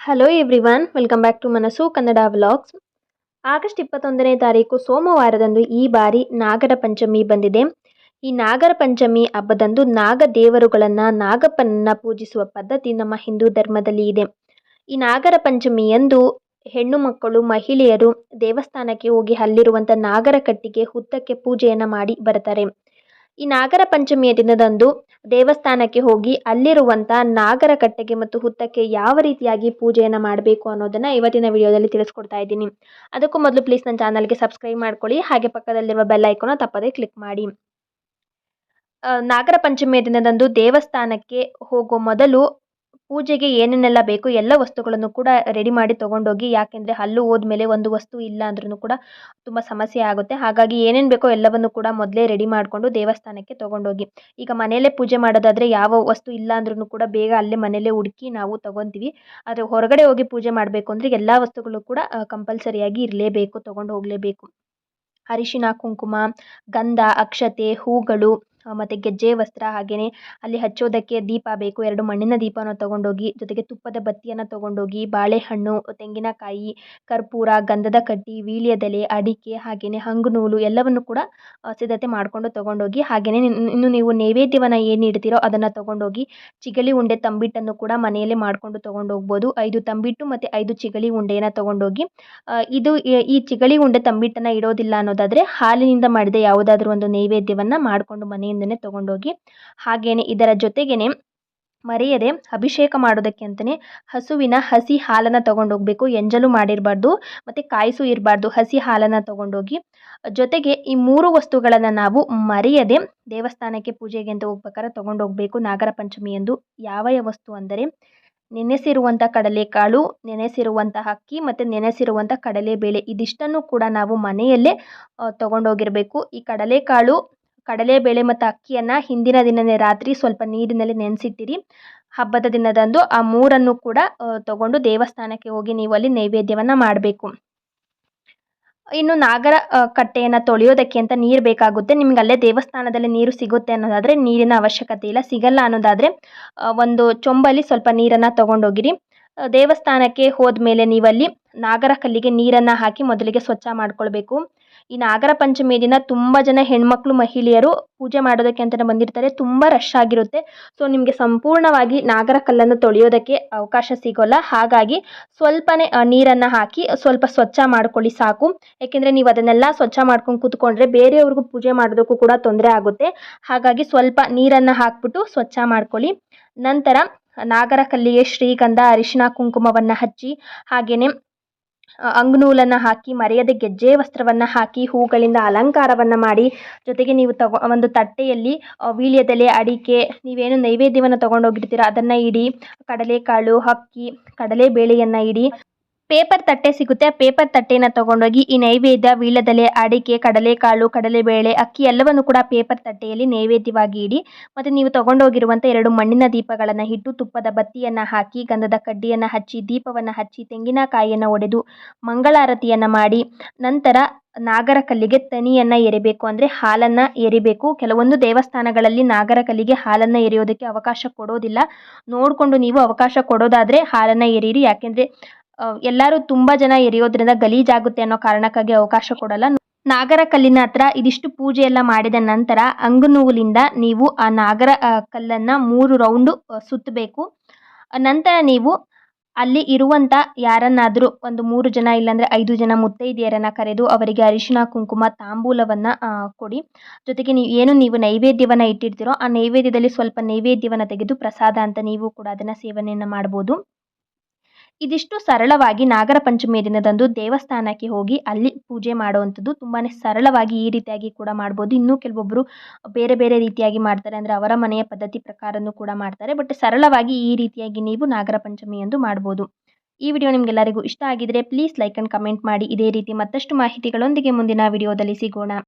Hello everyone welcome back to Manasu Kannada vlogs August ಇಪ್ಪತ್ತೊಂದನೇ ತಾರೀಕು ಸೋಮವಾರದಂದು ಈ ಬಾರಿ ನಾಗರ ಪಂಚಮಿ ಬಂದಿದೆ. ಈ ನಾಗರ ಪಂಚಮಿ ಹಬ್ಬದಂದು ನಾಗ ದೇವರುಗಳನ್ನು ನಾಗಪ್ಪನನ್ನು ಪೂಜಿಸುವ ಪದ್ಧತಿ ನಮ್ಮ ಹಿಂದೂ ಧರ್ಮದಲ್ಲಿ ಇದೆ. ಈ ನಾಗರ ಪಂಚಮಿಯಂದು ಹೆಣ್ಣು ಮಕ್ಕಳು, ಮಹಿಳೆಯರು ದೇವಸ್ಥಾನಕ್ಕೆ ಹೋಗಿ ಅಲ್ಲಿರುವಂಥ ನಾಗರ ಕಟ್ಟಿಗೆ, ಹುತ್ತಕ್ಕೆ ಪೂಜೆಯನ್ನು ಮಾಡಿ ಬರ್ತಾರೆ ಈ ನಾಗರ ಪಂಚಮಿಯ ದಿನದಂದು ದೇವಸ್ಥಾನಕ್ಕೆ ಹೋಗಿ ಅಲ್ಲಿರುವಂಥ ನಾಗರ ಕಟ್ಟೆಗೆ ಮತ್ತು ಹುತ್ತಕ್ಕೆ ಯಾವ ರೀತಿಯಾಗಿ ಪೂಜೆಯನ್ನು ಮಾಡಬೇಕು ಅನ್ನೋದನ್ನು ಇವತ್ತಿನ ವಿಡಿಯೋದಲ್ಲಿ ತಿಳಿಸ್ಕೊಡ್ತಾ ಇದ್ದೀನಿ. ಅದಕ್ಕೂ ಮೊದಲು ಪ್ಲೀಸ್ ನನ್ನ ಚಾನಲ್ಗೆ ಸಬ್ಸ್ಕ್ರೈಬ್ ಮಾಡ್ಕೊಳ್ಳಿ, ಹಾಗೆ ಪಕ್ಕದಲ್ಲಿರುವ ಬೆಲ್ ಐಕೋನ ತಪ್ಪದೇ ಕ್ಲಿಕ್ ಮಾಡಿ. ನಾಗರ ಪಂಚಮಿಯ ದಿನದಂದು ದೇವಸ್ಥಾನಕ್ಕೆ ಹೋಗೋ ಮೊದಲು ಪೂಜೆಗೆ ಏನೇನೆಲ್ಲ ಬೇಕು ಎಲ್ಲ ವಸ್ತುಗಳನ್ನು ಕೂಡ ರೆಡಿ ಮಾಡಿ ತೊಗೊಂಡೋಗಿ, ಯಾಕೆಂದರೆ ಹಲ್ಲು ಹೋದ್ಮೇಲೆ ಒಂದು ವಸ್ತು ಇಲ್ಲ ಅಂದ್ರೂ ಕೂಡ ತುಂಬ ಸಮಸ್ಯೆ ಆಗುತ್ತೆ. ಹಾಗಾಗಿ ಏನೇನು ಬೇಕೋ ಎಲ್ಲವನ್ನು ಕೂಡ ಮೊದಲೇ ರೆಡಿ ಮಾಡಿಕೊಂಡು ದೇವಸ್ಥಾನಕ್ಕೆ ತೊಗೊಂಡೋಗಿ. ಈಗ ಮನೆಯಲ್ಲೇ ಪೂಜೆ ಮಾಡೋದಾದರೆ ಯಾವ ವಸ್ತು ಇಲ್ಲ ಅಂದ್ರೂ ಕೂಡ ಬೇಗ ಅಲ್ಲೇ ಮನೆಯಲ್ಲೇ ಹುಡುಕಿ ನಾವು ತೊಗೊತೀವಿ. ಆದರೆ ಹೊರಗಡೆ ಹೋಗಿ ಪೂಜೆ ಮಾಡಬೇಕು ಅಂದರೆ ಎಲ್ಲ ವಸ್ತುಗಳು ಕೂಡ ಕಂಪಲ್ಸರಿಯಾಗಿ ಇರಲೇಬೇಕು, ತೊಗೊಂಡು ಹೋಗಲೇಬೇಕು. ಅರಿಶಿನ, ಕುಂಕುಮ, ಗಂಧ, ಅಕ್ಷತೆ, ಹೂಗಳು ಮತ್ತು ಗೆಜ್ಜೆ ವಸ್ತ್ರ ಹಾಗೆಯೇ ಅಲ್ಲಿ ಹಚ್ಚೋದಕ್ಕೆ ದೀಪ ಬೇಕು, ಎರಡು ಮಣ್ಣಿನ ದೀಪನ ತೊಗೊಂಡೋಗಿ, ಜೊತೆಗೆ ತುಪ್ಪದ ಬತ್ತಿಯನ್ನು ತೊಗೊಂಡೋಗಿ, ಬಾಳೆಹಣ್ಣು, ತೆಂಗಿನಕಾಯಿ, ಕರ್ಪೂರ, ಗಂಧದ ಕಡ್ಡಿ ವೀಳ್ಯದೆಲೆ ಅಡಿಕೆ ಹಾಗೆಯೇ ಹಂಗುನೂಲು ಎಲ್ಲವನ್ನು ಕೂಡ ಸಿದ್ಧತೆ ಮಾಡಿಕೊಂಡು ತೊಗೊಂಡೋಗಿ ಹಾಗೆಯೇ ಇನ್ನು ನೀವು ನೈವೇದ್ಯವನ್ನು ಏನು ಇಡ್ತೀರೋ ಅದನ್ನು ತೊಗೊಂಡೋಗಿ, ಚಿಗಳಿ ಉಂಡೆ ತಂಬಿಟ್ಟನ್ನು ಕೂಡ ಮನೆಯಲ್ಲೇ ಮಾಡಿಕೊಂಡು ತೊಗೊಂಡೋಗ್ಬೋದು. ಐದು ತಂಬಿಟ್ಟು ಮತ್ತು ಐದು ಚಿಗಳಿ ಉಂಡೆಯನ್ನು ತೊಗೊಂಡೋಗಿ ಇದು ಈ- ಚಿಗಳಿ ಉಂಡೆ ತಂಬಿಟ್ಟನ್ನು ಇಡೋದಿಲ್ಲ ಅನ್ನೋದಾದರೆ ಹಾಲಿನಿಂದ ಮಾಡಿದ ಯಾವುದಾದ್ರೂ ಒಂದು ನೈವೇದ್ಯವನ್ನು ಮಾಡಿಕೊಂಡು ಮನೆಯಿಂದನೇ ತೊಗೊಂಡೋಗಿ ಹಾಗೆಯೇ ಇದರ ಜೊತೆಗೇನೆ ಮರೆಯದೆ ಅಭಿಷೇಕ ಮಾಡೋದಕ್ಕೆ ಅಂತಲೇ ಹಸುವಿನ ಹಸಿ ಹಾಲನ್ನು ತೊಗೊಂಡೋಗ್ಬೇಕು. ಎಂಜಲು ಮಾಡಿರಬಾರ್ದು, ಮತ್ತು ಕಾಯಿಸು ಇರಬಾರ್ದು, ಹಸಿ ಹಾಲನ್ನು ತೊಗೊಂಡೋಗಿ. ಜೊತೆಗೆ ಈ ಮೂರು ವಸ್ತುಗಳನ್ನು ನಾವು ಮರೆಯದೆ ದೇವಸ್ಥಾನಕ್ಕೆ ಪೂಜೆಗೆ ಅಂತ ಹೋಗ್ಬೇಕಾದ್ರೆ ತೊಗೊಂಡೋಗ್ಬೇಕು. ನಾಗರ ಪಂಚಮಿಯಂದು ಯಾವ ಯಾವ ವಸ್ತು ಅಂದರೆ ನೆನೆಸಿರುವಂಥ ಕಡಲೆಕಾಳು ನೆನೆಸಿರುವಂಥ ಅಕ್ಕಿ, ಮತ್ತು ನೆನೆಸಿರುವಂಥ ಕಡಲೆಬೇಳೆ. ಇದಿಷ್ಟನ್ನು ಕೂಡ ನಾವು ಮನೆಯಲ್ಲೇ ತೊಗೊಂಡೋಗಿರಬೇಕು. ಈ ಕಡಲೆಕಾಳು ಕಡಲೆಬೇಳೆ ಮತ್ತು ಅಕ್ಕಿಯನ್ನು ಹಿಂದಿನ ದಿನನೇ ರಾತ್ರಿ ಸ್ವಲ್ಪ ನೀರಿನಲ್ಲಿ ನೆನೆಸಿಟ್ಟಿರಿ. ಹಬ್ಬದ ದಿನದಂದು ಆ ಮೂರನ್ನು ಕೂಡ ತಗೊಂಡು ದೇವಸ್ಥಾನಕ್ಕೆ ಹೋಗಿ ನೀವು ಅಲ್ಲಿ ನೈವೇದ್ಯವನ್ನು ಮಾಡಬೇಕು. ಇನ್ನು ನಾಗರ ಕಟ್ಟೆಯನ್ನು ತೊಳೆಯೋದಕ್ಕೆ ಅಂತ ನೀರು ಬೇಕಾಗುತ್ತೆ. ನಿಮ್ಗೆ ಅಲ್ಲೇ ದೇವಸ್ಥಾನದಲ್ಲಿ ನೀರು ಸಿಗುತ್ತೆ ಅನ್ನೋದಾದರೆ ನೀರಿನ ಅವಶ್ಯಕತೆ ಇಲ್ಲ. ಸಿಗಲ್ಲ ಅನ್ನೋದಾದರೆ ಒಂದು ಚೊಂಬಲ್ಲಿ ಸ್ವಲ್ಪ ನೀರನ್ನು ತೊಗೊಂಡೋಗಿರಿ. ದೇವಸ್ಥಾನಕ್ಕೆ ಹೋದ್ಮೇಲೆ ನೀವಲ್ಲಿ ನಾಗರ ಕಲ್ಲಿಗೆ ನೀರನ್ನು ಹಾಕಿ ಮೊದಲಿಗೆ ಸ್ವಚ್ಛ ಮಾಡ್ಕೊಳ್ಬೇಕು. ಈ ನಾಗರ ಪಂಚಮಿ ದಿನ ತುಂಬ ಜನ ಹೆಣ್ಮಕ್ಳು, ಮಹಿಳೆಯರು ಪೂಜೆ ಮಾಡೋದಕ್ಕೆ ಅಂತಲೇ ಬಂದಿರ್ತಾರೆ. ತುಂಬ ರಶ್ ಆಗಿರುತ್ತೆ. ಸೊ ನಿಮಗೆ ಸಂಪೂರ್ಣವಾಗಿ ನಾಗರ ಕಲ್ಲನ್ನು ತೊಳೆಯೋದಕ್ಕೆ ಅವಕಾಶ ಸಿಗೋಲ್ಲ. ಹಾಗಾಗಿ ಸ್ವಲ್ಪನೇ ನೀರನ್ನು ಹಾಕಿ ಸ್ವಲ್ಪ ಸ್ವಚ್ಛ ಮಾಡ್ಕೊಳ್ಳಿ ಸಾಕು. ಏಕೆಂದರೆ ನೀವು ಅದನ್ನೆಲ್ಲ ಸ್ವಚ್ಛ ಮಾಡ್ಕೊಂಡು ಕೂತ್ಕೊಂಡ್ರೆ ಬೇರೆಯವ್ರಿಗೂ ಪೂಜೆ ಮಾಡೋದಕ್ಕೂ ಕೂಡ ತೊಂದರೆ ಆಗುತ್ತೆ. ಹಾಗಾಗಿ ಸ್ವಲ್ಪ ನೀರನ್ನು ಹಾಕ್ಬಿಟ್ಟು ಸ್ವಚ್ಛ ಮಾಡ್ಕೊಳ್ಳಿ. ನಂತರ ನಾಗರ ಕಲ್ಲಿಗೆ ಶ್ರೀಗಂಧ ಅರಿಶಿನ ಕುಂಕುಮವನ್ನು ಹಚ್ಚಿ ಹಾಗೆಯೇ ಅಂಗ್ನೂಲನ್ನು ಹಾಕಿ, ಮರೆಯದೆ ಗೆಜ್ಜೆ ವಸ್ತ್ರವನ್ನು ಹಾಕಿ, ಹೂಗಳಿಂದ ಅಲಂಕಾರವನ್ನು ಮಾಡಿ, ಜೊತೆಗೆ ನೀವು ತಗೊ, ಒಂದು ತಟ್ಟೆಯಲ್ಲಿ ವೀಳ್ಯದೆಲೆ, ಅಡಿಕೆ, ನೀವೇನು ನೈವೇದ್ಯವನ್ನು ತಗೊಂಡೋಗಿರ್ತೀರ, ಅದನ್ನು ಇಡಿ, ಕಡಲೆಕಾಳು, ಅಕ್ಕಿ, ಕಡಲೆಬೇಳೆಯನ್ನು ಇಡಿ ಪೇಪರ್ ತಟ್ಟೆ ಸಿಗುತ್ತೆ. ಆ ಪೇಪರ್ ತಟ್ಟೆನ ತಗೊಂಡೋಗಿ ಈ ನೈವೇದ್ಯ ವೀಳ್ಯದೆಲೆ, ಅಡಿಕೆ, ಕಡಲೆಕಾಳು, ಕಡಲೆಬೇಳೆ, ಅಕ್ಕಿ ಎಲ್ಲವನ್ನು ಕೂಡ ಪೇಪರ್ ತಟ್ಟೆಯಲ್ಲಿ ನೈವೇದ್ಯವಾಗಿ ಇಡಿ. ಮತ್ತು ನೀವು ತಗೊಂಡೋಗಿರುವಂಥ ಎರಡು ಮಣ್ಣಿನ ದೀಪಗಳನ್ನು ಇಟ್ಟು ತುಪ್ಪದ ಬತ್ತಿಯನ್ನು ಹಾಕಿ, ಗಂಧದ ಕಡ್ಡಿಯನ್ನು ಹಚ್ಚಿ, ದೀಪವನ್ನು ಹಚ್ಚಿ, ತೆಂಗಿನಕಾಯಿಯನ್ನು ಒಡೆದು ಮಂಗಳಾರತಿಯನ್ನು ಮಾಡಿ, ನಂತರ ನಾಗರ ಕಲ್ಲಿಗೆ ತನಿಯನ್ನು ಎರಿಬೇಕು. ಅಂದರೆ ಹಾಲನ್ನು ಎರಿಬೇಕು. ಕೆಲವೊಂದು ದೇವಸ್ಥಾನಗಳಲ್ಲಿ ನಾಗರ ಕಲ್ಲಿಗೆ ಹಾಲನ್ನು ಎರೆಯೋದಕ್ಕೆ ಅವಕಾಶ ಕೊಡೋದಿಲ್ಲ. ನೋಡಿಕೊಂಡು ನೀವು ಅವಕಾಶ ಕೊಡೋದಾದರೆ ಹಾಲನ್ನು ಎರೀರಿ ಯಾಕೆಂದರೆ ಎಲ್ಲರೂ ತುಂಬ ಜನ ಎರೆಯೋದ್ರಿಂದ ಗಲೀಜಾಗುತ್ತೆ ಅನ್ನೋ ಕಾರಣಕ್ಕಾಗಿ ಅವಕಾಶ ಕೊಡಲ್ಲ. ನಾಗರ ಕಲ್ಲಿನ ಹತ್ರ ಇದಿಷ್ಟು ಪೂಜೆ ಎಲ್ಲ ಮಾಡಿದ ನಂತರ ಅಂಗನೂಲಿಂದ ನೀವು ಆ ನಾಗರ ಕಲ್ಲನ್ನು ಮೂರು ರೌಂಡು ಸುತ್ತಬೇಕು. ನಂತರ ನೀವು ಅಲ್ಲಿ ಇರುವಂಥ ಯಾರನ್ನಾದರೂ ಒಂದು ಮೂರು ಜನ ಇಲ್ಲಾಂದರೆ ಐದು ಜನ ಮುತ್ತೈದೆಯರನ್ನು ಕರೆದು ಅವರಿಗೆ ಅರಿಶಿನ ಕುಂಕುಮ, ತಾಂಬೂಲವನ್ನು ಕೊಡಿ. ಜೊತೆಗೆ ನೀವು ಏನು ನೀವು ನೈವೇದ್ಯವನ್ನು ಇಟ್ಟಿರ್ತೀರೋ ಆ ನೈವೇದ್ಯದಲ್ಲಿ ಸ್ವಲ್ಪ ನೈವೇದ್ಯವನ್ನು ತೆಗೆದು ಪ್ರಸಾದ ಅಂತ ನೀವು ಕೂಡ ಅದನ್ನು ಸೇವನೆಯನ್ನು ಮಾಡ್ಬೋದು. ಇದಿಷ್ಟು ಸರಳವಾಗಿ ನಾಗರ ಪಂಚಮಿಯ ದಿನದಂದು ದೇವಸ್ಥಾನಕ್ಕೆ ಹೋಗಿ ಅಲ್ಲಿ ಪೂಜೆ ಮಾಡುವಂಥದ್ದು ತುಂಬಾ ಸರಳವಾಗಿ ಈ ರೀತಿಯಾಗಿ ಕೂಡ ಮಾಡ್ಬೋದು. ಇನ್ನೂ ಕೆಲವೊಬ್ಬರು ಬೇರೆ ಬೇರೆ ರೀತಿಯಾಗಿ ಮಾಡ್ತಾರೆ ಅಂದರೆ ಅವರ ಮನೆಯ ಪದ್ಧತಿ ಪ್ರಕಾರನೂ ಕೂಡ ಮಾಡ್ತಾರೆ. ಬಟ್ ಸರಳವಾಗಿ ಈ ರೀತಿಯಾಗಿ ನೀವು ನಾಗರ ಪಂಚಮಿಯಂದು ಮಾಡ್ಬೋದು. ಈ ವಿಡಿಯೋ ನಿಮಗೆಲ್ಲರಿಗೂ ಇಷ್ಟ ಆಗಿದ್ರೆ ಪ್ಲೀಸ್ ಲೈಕ್ ಆ್ಯಂಡ್ ಕಮೆಂಟ್ ಮಾಡಿ. ಇದೇ ರೀತಿ ಮತ್ತಷ್ಟು ಮಾಹಿತಿಗಳೊಂದಿಗೆ ಮುಂದಿನ ವಿಡಿಯೋದಲ್ಲಿ ಸಿಗೋಣ.